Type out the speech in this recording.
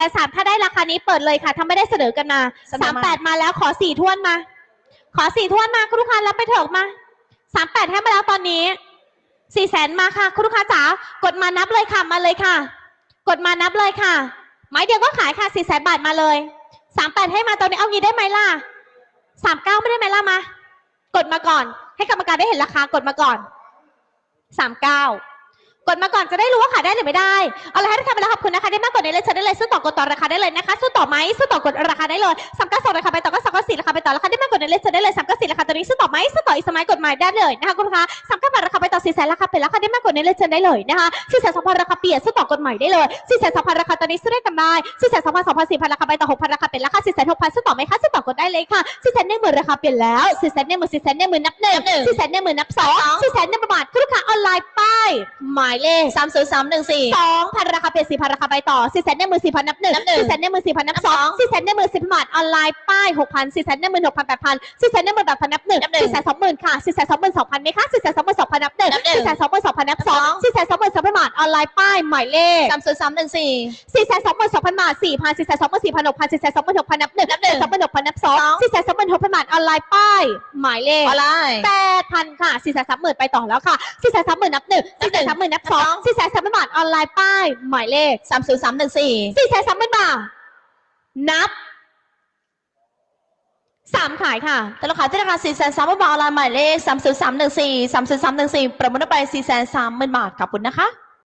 แต่สามถ้าได้ราคานี้เปิดเลยค่ะถ้าไม่ได้เสนอกันมาเสนอสามมาแปดมาแล้วขอสี่ทวนมา ขอสี่ทวนมาคุณลูกค้ารับไปเถอะมาสามแปดให้มาแล้วตอนนี้สี่แสนมาค่ะคุณลูกค้าจ๋ากดมานับเลยค่ะมาเลยค่ะ กดมานับเลยค่ะ ไม้เดียวก็ขายค่ะสี่แสนบาทมาเลยสามแปดให้มาตอนนี้เอางี้ได้ไหมล่ะสามเก้าไม่ได้ไหมล่ะมา กดมาก่อน ให้กรรมการได้เห็นราคากดมาก่อนสามเก้า กดมาก่อนจะได้รู้ว่าขายได้หรือไม่ได้ เอาละให้ทุกท่านไปแล้วขอบคุณนะคะได้มากกว่านี้เลยเชิญได้เลยซื้ต่อกดต่อราคาได้เลยนะคะซื้ต่อไหมซื้ต่อกดราคาได้เลยสามเก้าสองราคาไปต่อก็สามเก้าสี่ราคาไปต่อราคาได้มากกว่านี้เลยเชิญได้เลยสามเก้าสี่ราคาตัวนี้ซื้ต่อไหมซื้ต่ออีกสมัยกดหมายได้เลยนะคะคุณลูกค้าสามเก้าบาทราคาไปต่อสี่แสนราคาเป็นราคาได้มากกว่านี้เลยเชิญได้เลยนะคะสี่แสนสองพันราคาเปลี่ยนซื้ต่อกฎหมายได้เลยสี่แสนสองพันราคาตอนนี้ซื้ได้กำไรสี่แสนสองพันสองพันสี่พันราคาไปต่อหกพันราคาเป็นราคาสี่แสนหกพันซื้ต่อไหมคะซื้ต่อกดได้เลยค่ะสี่แสนหนึ่งหมื่นราคาเปลี่ยนแล้วสี่แสนหนึ่งหมื่นสี่แสนหนึ่งหมื่นนับหนึ่งสี่แสนหนึ่งหมื่นนับสองสองสี่แสนหนึ่งบาทคุณลูกค้าออนไลน์ป้ายหมายเลขสามศูนย์สามหนึ่งสี่สองพันราคาเปลี่ยนสี่พันราคาไปต่อสี่แสนหนึ่งหมื่นสี่พันนับหนึ่งนับหนึ่งสี่แสนหนึ่งหมื่นสี่พันนับนับสองสองสี่แสนหนึ่งหมื่นสิบบาทออนไลน์ป้ายหกพันสี่แสนหนึ่งหมื่นหกพันแปดพันสี่แสนหนึ่งหมื่นแปดพันนับหนึ่งนับหนึ่งสี่แสนสองหมื่นค่ะสี่แสนสองหมื่นสองพันไหมคะสี่แสนสองหมื่นสองพันนับหนึ่งนับหนึ่งสี่แสนสองหมื่นสองพันนับสองนับสองสี่แสนสองหมื่นสองพันบาทออนไลน์ป้ายหมายเลขสามศูนย์สามหนึ่งสี่สี่แสนสองหมื่นสองพันบาทสี่พันสี่แสนสองหมื่นสี่พันหกพันสี่แสนสองหมื่นหกพันนับหนึ่งนับหนึ่งสองหมื่นหกพันนับสองสองสี่แสนสองหมื่นหกพันบาทออนไลน์ป้ายหมายเลขออนไลน์แปดพันค่ะสี่แสนสามหมื่นไปต่อแล้วค่ะสี่แสนสามหมื่นนับหนึ่งนัสี่บหนึ่แสนงสามหมื่นนับสองนับสองสี่แสนสามหมื่นบาทออนไลน์ป้าย หมายเลขสามศูนย์สามหนึ่งสี่สี่แสนสามหมื่นบาท นับสามขายค่ะแต่ราคาที่ราคาสี่แสนสามหมื่นบาทออนไลน์หมายเลขสามศูนย์สามหนึ่งสี่สามศูนย์สามหนึ่งสี่ประมูลไปสี่แสนสามหมื่นบาทขอบคุณนะคะ